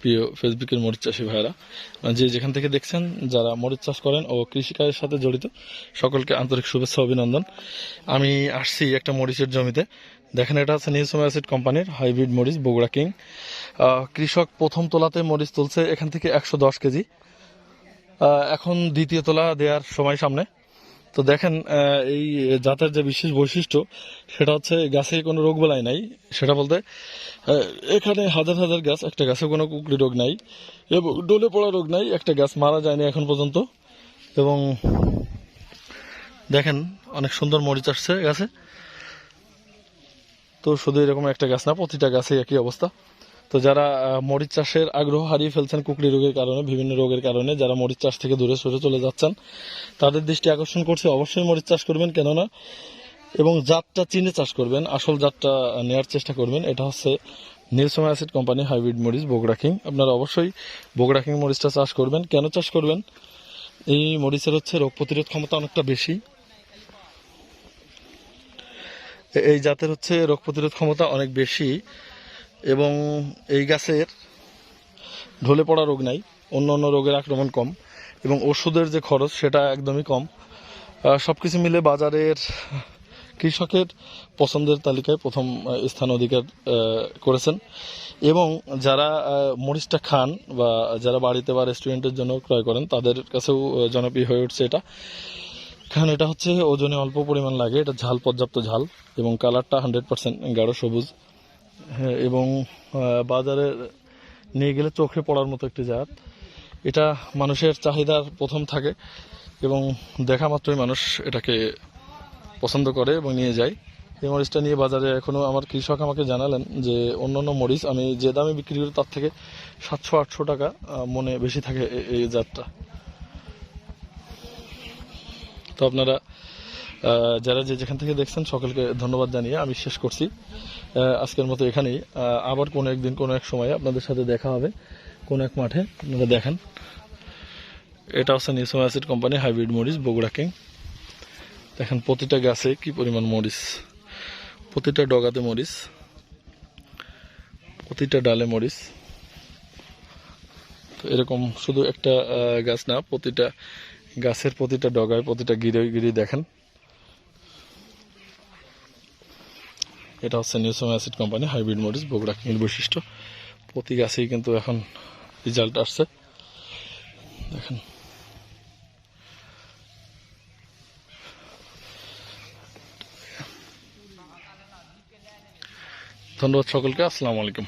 প্রিয় ফেসবুকের মরিচ চাষি ভাইরা যে যেখান থেকে দেখছেন যারা মরিচ চাষ করেন ও কৃষিকাজের সাথে জড়িত, সকলকে আন্তরিক শুভেচ্ছা, অভিনন্দন। আমি আসছি একটা মরিচের জমিতে। দেখেন, এটা হচ্ছে নিউসম অ্যাসিড কোম্পানির হাইব্রিড মরিচ, বগুড়া কিং। কৃষক প্রথম তোলাতে মরিচ তুলছে এখান থেকে একশো দশ কেজি। এখন দ্বিতীয় তোলা দেওয়ার সময় সামনে। তো দেখেন এই জাতের যে বিশেষ বৈশিষ্ট্য, সেটা হচ্ছে গাছে কোনো রোগ বেলায় নাই। সেটা বলতে এখানে হাজার হাজার গাছ, একটা গাছে কোনো কুকলি রোগ নাই, এবং ডলে পড়া রোগ নাই, একটা গাছ মারা যায়নি এখন পর্যন্ত। এবং দেখেন, অনেক সুন্দর মরিচ আসছে গাছে। তো শুধু এরকম একটা গাছ না, প্রতিটা গাছে একই অবস্থা। তো যারা মরিচ চাষের আগ্রহ হারিয়ে ফেলছেন কুকলি রোগের কারণে, বিভিন্ন রোগের কারণে, যারা মরিচ চাষ থেকে দূরে সরে চলে যাচ্ছেন, তাদের দৃষ্টি আকর্ষণ করছে, অবশ্যই মরিচ চাষ করবেন, কেননা এবং জাতটা চিনে চাষ করবেন, আসল জাতটা নেওয়ার চেষ্টা করবেন, এটা হচ্ছে নিলসম অ্যাসিড কোম্পানি হাইব্রিড মরিচ বগুড়া কিং আপনারা অবশ্যই বগুড়া কিং মরিচটা চাষ করবেন। কেন চাষ করবেন? এই মরিচের হচ্ছে রোগ প্রতিরোধ ক্ষমতা অনেকটা বেশি। এই জাতের হচ্ছে রোগ প্রতিরোধ ক্ষমতা অনেক বেশি। এবং এই গাছের ঢলে পড়া রোগ নাই অন্য অন্য রোগের আক্রমণ কম এবং ওষুধের যে খরচ সেটা একদমই কম। সব কিছু মিলে বাজারের কৃষকের পছন্দের তালিকায় প্রথম স্থান অধিকার করেছেন এবং যারা মরিচটা খান বা যারা বাড়িতে বা রেস্টুরেন্টের জন্য ক্রয় করেন তাদের কাছেও জনপ্রিয় হয়ে উঠছে এটা। কারণ এটা হচ্ছে ওজনে অল্প পরিমাণ লাগে, এটা ঝাল, পর্যাপ্ত ঝাল এবং কালারটা হান্ড্রেড পার্সেন্ট গাঢ় সবুজ। এবং বাজারে নিয়ে গেলে চোখে পড়ার মতো একটি জাত। এটা মানুষের চাহিদার প্রথম থাকে এবং দেখা মাত্রই মানুষ এটাকে পছন্দ করে এবং নিয়ে যায়। এই মরিচটা নিয়ে বাজারে এখনও আমার কৃষক আমাকে জানালেন যে অন্য অন্য মরিচ আমি যে দামে বিক্রি করি তার থেকে সাতশো, আটশো টাকা মনে বেশি থাকে এই জাতটা। তো আপনারা যারা যে যেখান থেকে দেখছেন, সকলকে ধন্যবাদ জানিয়ে আমি শেষ করছি। আজকের মতো এখানেই। আবার কোনো একদিন, কোনো এক সময় আপনাদের সাথে দেখা হবে। কোনো এক মাঠে আপনারা দেখেন। এটা হচ্ছে নিউসম অ্যাসিড কোম্পানি হাইব্রিড মরিচ বগুড়া কিং। দেখেন প্রতিটা গাছে কি পরিমাণ মরিচ? প্রতিটা ডগাতে মরিচ। প্রতিটা ডালে মরিচ। তো এরকম শুধু একটা গাছ না, প্রতিটা গাছের প্রতিটা ডগায়, প্রতিটা গিরে গিরি দেখেন। এটা হচ্ছে নিউসম অ্যাসিড কোম্পানি হাইব্রিড মরিচ বগুড়া কিংয়ের বৈশিষ্ট্য। প্রতি গাছেই কিন্তু এখন রেজাল্ট আসছে। দেখেন। ধন্যবাদ সকলকে, আসসালামু আলাইকুম।